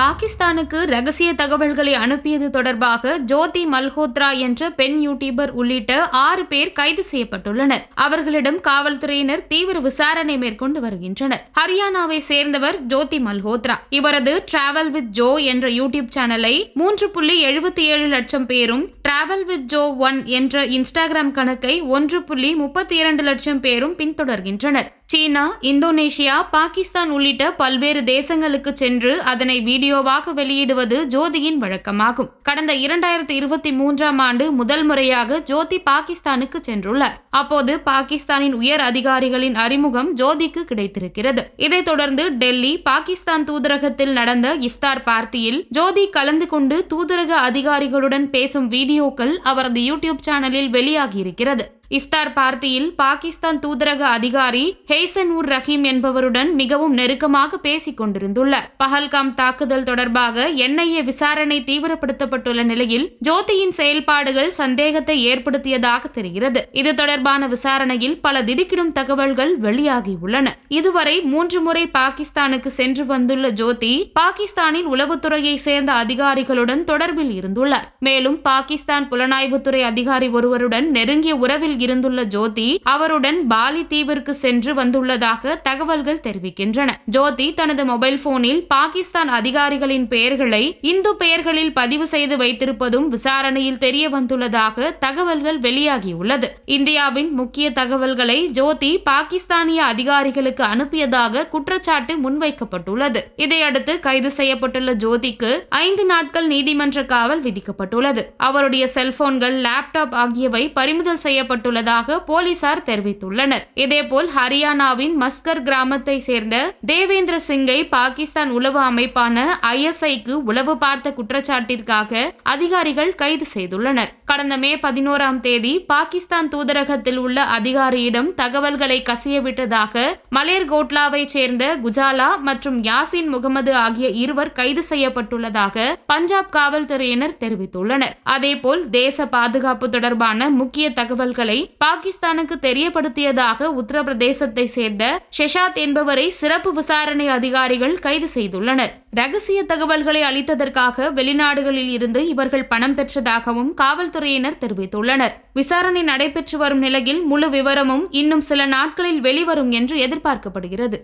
பாகிஸ்தானுக்கு ரகசிய தகவல்களை அனுப்பியது தொடர்பாக ஜோதி மல்ஹோத்ரா என்ற பெண் யூடியூபர் உள்ளிட்ட ஆறு பேர் கைது செய்யப்பட்டுள்ளனர். அவர்களிடம் காவல்துறையினர் தீவிர விசாரணை மேற்கொண்டு வருகின்றனர். ஹரியானாவை சேர்ந்தவர் ஜோதி மல்ஹோத்ரா. இவரது டிராவல் வித் ஜோ என்ற யூடியூப் சேனலை மூன்று புள்ளி எழுபத்தி ஏழு லட்சம் பேரும் டிராவல் வித் ஜோ ஒன் என்ற இன்ஸ்டாகிராம் கணக்கை ஒன்று புள்ளி முப்பத்தி இரண்டு லட்சம் பேரும் பின்தொடர்கின்றனர். சீனா இந்தோனேஷியா பாகிஸ்தான் உள்ளிட்ட பல்வேறு தேசங்களுக்கு சென்று அதனை வீடியோவாக வெளியிடுவது ஜோதியின் வழக்கமாகும். கடந்த இரண்டாயிரத்தி இருபத்தி மூன்றாம் ஆண்டு முதல் முறையாக ஜோதி பாகிஸ்தானுக்கு சென்றுள்ளார். அப்போது பாகிஸ்தானின் உயர் அதிகாரிகளின் அறிமுகம் ஜோதிக்கு கிடைத்திருக்கிறது. இதைத் தொடர்ந்து டெல்லி பாகிஸ்தான் தூதரகத்தில் நடந்த இஃப்தார் பார்ட்டியில் ஜோதி கலந்து கொண்டு தூதரக அதிகாரிகளுடன் பேசும் வீடியோக்கள் அவரது யூடியூப் சேனலில் வெளியாகியிருக்கிறது. இஃப்தார் பார்ட்டியில் பாகிஸ்தான் தூதரக அதிகாரி ஹெய்சன் உர் ரஹீம் என்பவருடன் மிகவும் நெருக்கமாக பேசிக் கொண்டிருந்துள்ளார். பஹல்காம் தாக்குதல் தொடர்பாக என்ஐஏ விசாரணை தீவிரப்படுத்தப்பட்டுள்ள நிலையில் ஜோதியின் செயல்பாடுகள் சந்தேகத்தை ஏற்படுத்தியதாக தெரிகிறது. இது தொடர்பான விசாரணையில் பல திடுக்கிடும் தகவல்கள் வெளியாகியுள்ளன. இதுவரை மூன்று முறை பாகிஸ்தானுக்கு சென்று வந்துள்ள ஜோதி பாகிஸ்தானில் உளவுத்துறையை சேர்ந்த அதிகாரிகளுடன் தொடர்பில் இருந்துள்ளார். மேலும் பாகிஸ்தான் புலனாய்வுத்துறை அதிகாரி ஒருவருடன் நெருங்கிய உறவில் இருந்துள்ள ஜோதி அவருடன் பாலி தீவிற்கு சென்று வந்துள்ளதாக தகவல்கள் தெரிவிக்கின்றன. ஜோதி தனது மொபைல் போனில் பாகிஸ்தான் அதிகாரிகளின் பெயர்களை இந்து பெயர்களில் பதிவு செய்து வைத்திருப்பதும் விசாரணையில் தெரிய வந்துள்ளதாக தகவல்கள் வெளியாகியுள்ளது. இந்தியாவின் முக்கிய தகவல்களை ஜோதி பாகிஸ்தானிய அதிகாரிகளுக்கு அனுப்பியதாக குற்றச்சாட்டு முன்வைக்கப்பட்டுள்ளது. இதையடுத்து கைது செய்யப்பட்டுள்ள ஜோதிக்கு ஐந்து நாட்கள் நீதிமன்ற காவல் விதிக்கப்பட்டுள்ளது. அவருடைய செல்போன்கள் லேப்டாப் ஆகியவை பறிமுதல் செய்யப்பட்டுள்ள செய்யப்பட்டுள்ளதாக போலீசார் தெரிவித்துள்ளனர். இதேபோல் ஹரியானாவின் மஸ்கர் கிராமத்தை சேர்ந்த தேவேந்திர சிங்கை பாகிஸ்தான் உளவு அமைப்பான ஐஎஸ்ஐக்கு உளவு பார்த்த குற்றச்சாட்டிற்காக அதிகாரிகள் கைது செய்துள்ளனர். கடந்த மே பதினோராம் தேதி பாகிஸ்தான் தூதரகத்தில் உள்ள அதிகாரியிடம் தகவல்களை கசியவிட்டதாக மலேர்கோட்லாவை சேர்ந்த குஜாலா மற்றும் யாசின் முகமது ஆகிய இருவர் கைது செய்யப்பட்டுள்ளதாக பஞ்சாப் காவல்துறையினர் தெரிவித்துள்ளனர். அதேபோல் தேச பாதுகாப்பு தொடர்பான முக்கிய தகவல்களை பாகிஸ்தானுக்கு தெரியப்படுத்தியதாக உத்தரப்பிரதேசத்தை சேர்ந்த ஷெஷாத் என்பவரை சிறப்பு விசாரணை அதிகாரிகள் கைது செய்துள்ளனர். ரகசிய தகவல்களை அளித்ததற்காக வெளிநாடுகளில் இருந்து இவர்கள் பணம் பெற்றதாகவும் காவல்துறையினர் தெரிவித்துள்ளனர். விசாரணை நடைபெற்று வரும் நிலையில் முழு விவரமும் இன்னும் சில நாட்களில் வெளிவரும் என்று எதிர்பார்க்கப்படுகிறது.